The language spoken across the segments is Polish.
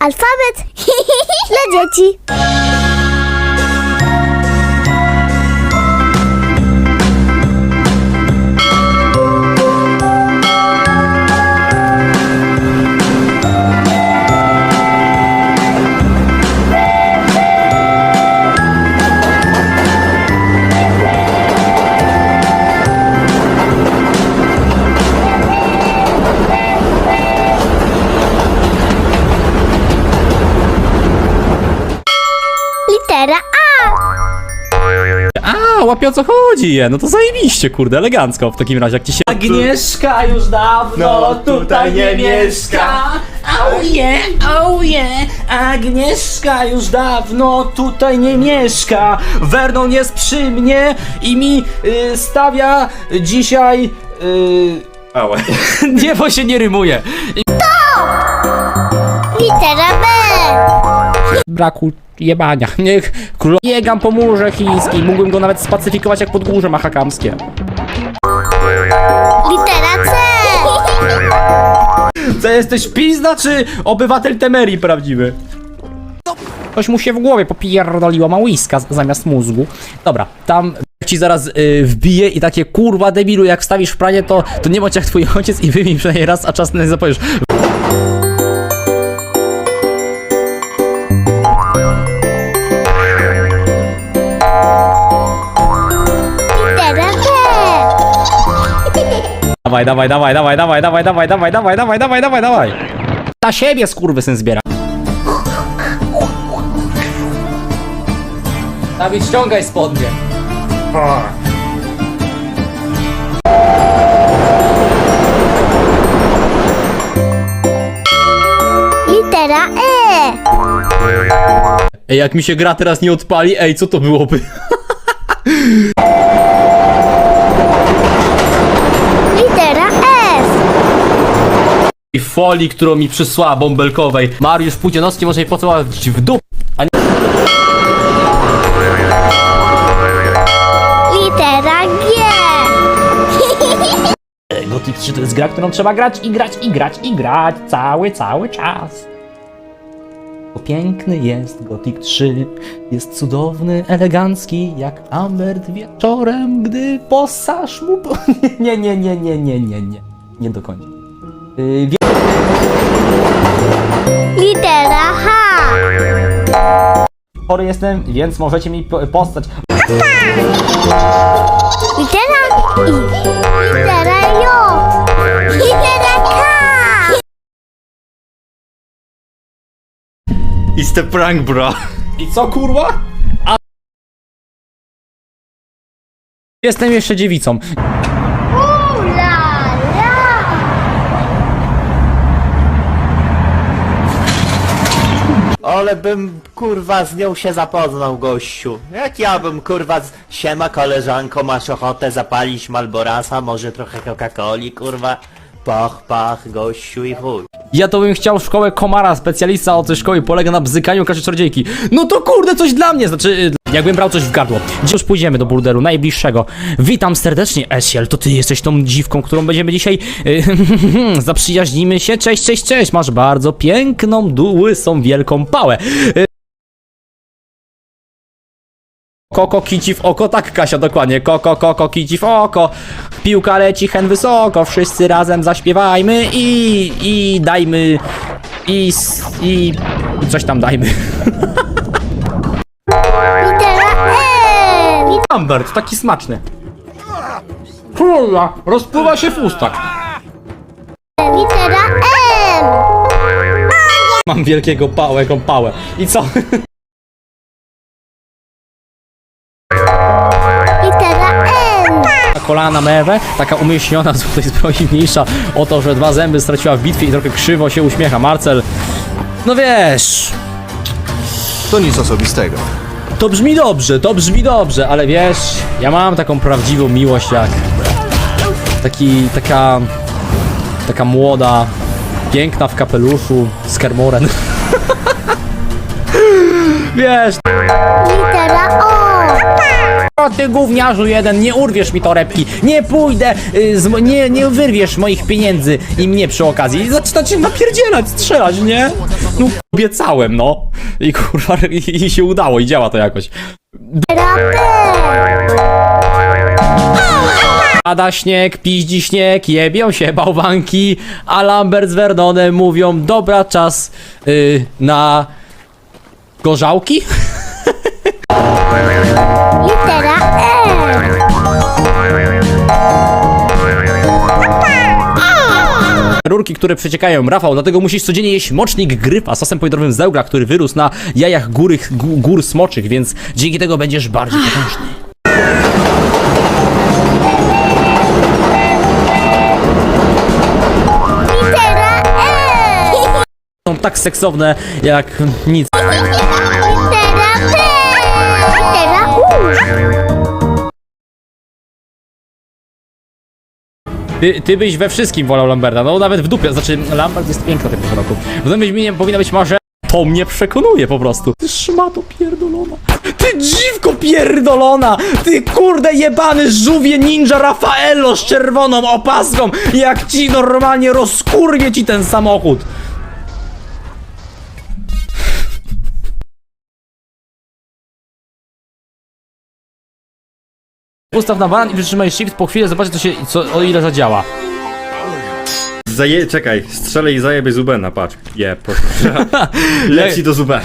Alfabet dla dzieci. Łapie o co chodzi, no to zajebiście, kurde, elegancko w takim razie, jak ci się... Agnieszka już dawno No, tutaj nie mieszka. Auje, auje, Agnieszka już dawno tutaj nie mieszka. Vernon jest przy mnie i mi y, stawia dzisiaj. Y, Ałe. nie, bo się nie rymuje. Litera Braku jebania. Niech król jegam po murze chińskim, mógłbym go nawet spacyfikować jak podgórze mahakamskie. Litera C. Co jesteś pizda czy obywatel Temerii prawdziwy? Coś mu się w głowie popierdoliło, ma łyska z- zamiast mózgu. Dobra, tam ci zaraz y, wbije i takie kurwa debilu, jak wstawisz w pranie, to, to nie bądź jak twój ojciec i wymień przynajmniej raz, a czas nie zapowiesz. Dawaj, dawaj, dawaj, dawaj, dawaj, dawaj, dawaj, dawaj, dawaj, dawaj, dawaj, dawaj, dawaj. Na siebie skurwysyn zbiera. Dawid, ściągaj spodnie. Litera E. Ej, jak mi się gra teraz nie odpali, ej, co to byłoby? Litera F. I folii, którą mi przysłała bąbelkowej. Mariusz Pudzianowski może jej pocałować w dup. A nie... Litera G. Gothic 3 to jest gra, którą trzeba grać i grać i grać i grać cały, cały czas. Bo piękny jest Gothic 3, jest cudowny, elegancki, jak Ambert wieczorem, gdy posasz mu... Po... Nie, nie, nie, nie, nie, nie, nie, nie do końca. Wie... Litera H. Chory jestem, więc możecie mi po- postać. Litera I. Litera J. Litera K. It's the prank, bro. I co kurwa? Jestem jeszcze dziewicą. Ale bym kurwa z nią się zapoznał, gościu. Jak ja bym kurwa z... Siema koleżanko, masz ochotę zapalić Malborasa, może trochę Coca-Coli, kurwa? Pach, pach, gościu i chuj. Ja to bym chciał szkołę komara, specjalista od szkoły polega na bzykaniu każdej czarodziejki. No to kurde, coś dla mnie, znaczy, y, jakbym brał coś w gardło. Gdzie już pójdziemy do burderu, najbliższego. Witam serdecznie, Esiel, to ty jesteś tą dziwką, którą będziemy dzisiaj... Y, zaprzyjaźnimy się, cześć, cześć, cześć, masz bardzo piękną, łysą, wielką pałę. Y, Koko kici w oko, tak Kasia, dokładnie. Koko, koko kici w oko. Piłka leci hen wysoko, wszyscy razem zaśpiewajmy i, i dajmy, i, i coś tam dajmy. Lambert, taki smaczny. Kurwa, rozpływa się w ustach. Litera M. Mam wielkiego pałego pałę. I co? Litera N. Na kolana mewę, taka umieśniona z tej zbroi mniejsza o to, że dwa zęby straciła w bitwie i trochę krzywo się uśmiecha. Marcel, no wiesz, To nic osobistego. To brzmi dobrze, to brzmi dobrze, ale wiesz, ja mam taką prawdziwą miłość jak taki, taka, taka młoda, piękna w kapeluszu z wiesz, O. Ty gówniarzu jeden, nie urwiesz mi torebki, nie pójdę, y, z, nie, nie wyrwiesz moich pieniędzy i mnie przy okazji. I zaczynacie napierdzielać, strzelać, nie? No obiecałem, no. I kurwa, i, i się udało, i działa to jakoś. Pada śnieg, piździ śnieg, jebią się bałwanki, a Lambert z Vernonem mówią, dobra, czas y, na gorzałki? które przeciekają. Rafał, dlatego musisz codziennie jeść mocznik gryfa z sosem pomidorowym zełgra, który wyrósł na jajach góry, gó- gór smoczych, więc dzięki tego będziesz bardziej potężny. Litera. Są tak seksowne jak nic. Ty, ty byś we wszystkim wolał Lamberta, no nawet w dupie, znaczy Lambert jest piękny tego roku. W tym brzmieniem powinna być może... To mnie przekonuje po prostu. Ty szmato pierdolona. Ty dziwko pierdolona! Ty kurde jebany żółwie ninja Rafaello z czerwoną opaską! Jak ci normalnie rozkurwie ci ten samochód! Ustaw na banan i przytrzymaj shift, po chwili zobaczysz co się, co, o ile zadziała. Zaje... Czekaj, strzelę i zajebie Zubena, patrz. Je, proszę. Leci do Zubena.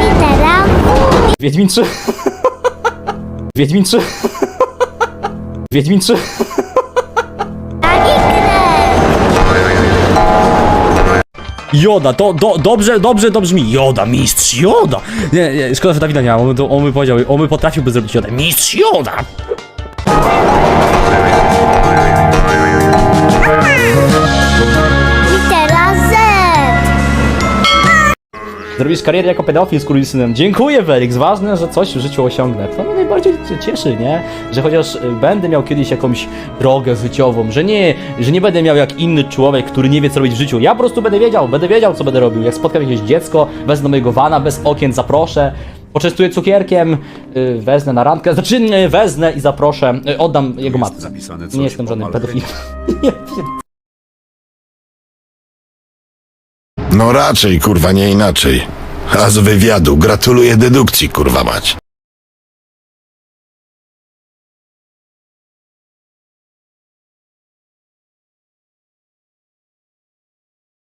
Litera U. Wiedźmin 3. Wiedźmin 3. Wiedźmin 3. Joda, to do, dobrze, dobrze to brzmi. Joda, mistrz Joda. Nie, nie, szkoda, że Dawida nie ma, on, on by powiedział, on by potrafiłby zrobić Joda. Mistrz Joda. Litera Zrobisz karierę jako pedofil z kurwisynem. Dziękuję, Felix. Ważne, że coś w życiu osiągnę. To mnie najbardziej cie- cieszy, nie? Że chociaż y, będę miał kiedyś jakąś drogę życiową, że nie, że nie będę miał jak inny człowiek, który nie wie, co robić w życiu. Ja po prostu będę wiedział, będę wiedział, co będę robił. Jak spotkam jakieś dziecko, wezmę do mojego wana bez okien, zaproszę, poczęstuję cukierkiem, y, wezmę na randkę, znaczy wezmę i zaproszę, y, oddam jego matce. zapisane Nie jestem żadnym pedofilem. No raczej, kurwa, nie inaczej. A z wywiadu gratuluję dedukcji, kurwa mać.